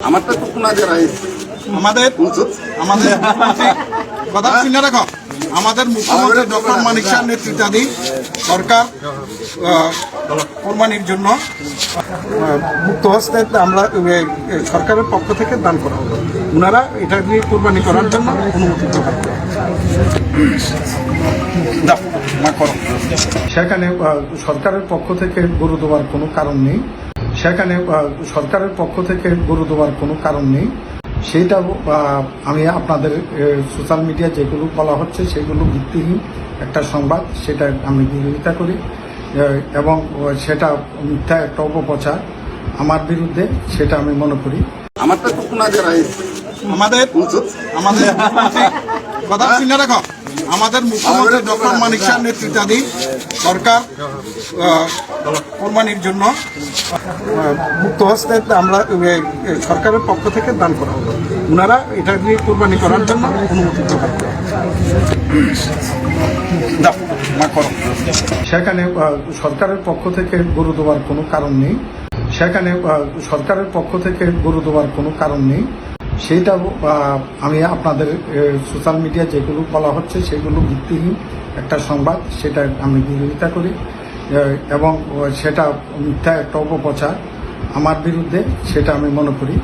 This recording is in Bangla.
তো আমাদের আমাদের মুখ্যমন্ত্রী কথা শুনে রাখো আমাদের মুখ্যমন্ত্রী ডক্টর মানিক শাহ নেতৃত্বাধীন সরকার কোরবানির জন্য মুক্ত হস্তে আমরা সরকারের পক্ষ থেকে দান করা হলো ওনারা এটা নিয়ে কোরবানি করার জন্য অনুমতি প্রদান। সেখানে সরকারের পক্ষ থেকে গরু দেওয়ার কোনো কারণ নেই। সেখানে সরকারের পক্ষ থেকে গরু দেওয়ার কোনো কারণ নেই। সেইটা আমি আপনাদের সোশ্যাল মিডিয়া যেগুলো বলা হচ্ছে সেগুলো ভিত্তিহীন একটা সংবাদ সেটা আমি বিরোধিতা করি। এবং সেটা মিথ্যা একটা অপপ্রচার আমার বিরুদ্ধে সেটা আমি মনে করি। আমার তো আমাদের আমাদের কথা শুনে রাখো। আমাদের মুখ্যমন্ত্রী ডক্টর মানিক শাহ নেতৃত্বাধীন সরকার কোরবানির জন্য মুক্ত হস্তে আমরা সরকারের পক্ষ থেকে দান করা হলো ওনারা এটা নিয়ে কোরবানি করার জন্য অনুমতি প্রদান। সেখানে সরকারের পক্ষ থেকে গরু দেওয়ার কোনো কারণ নেই। সেখানে সরকারের পক্ষ থেকে গরু দেওয়ার কোনো কারণ নেই। সেইটা আমি আপনাদের সোশ্যাল মিডিয়া যেগুলো বলা হচ্ছে সেগুলো ভিত্তিহীন একটা সংবাদ, সেটা আমি বিরোধিতা করি। এবং সেটা মিথ্যা একটা অপপ্রচার আমার বিরুদ্ধে, সেটা আমি মনে করি।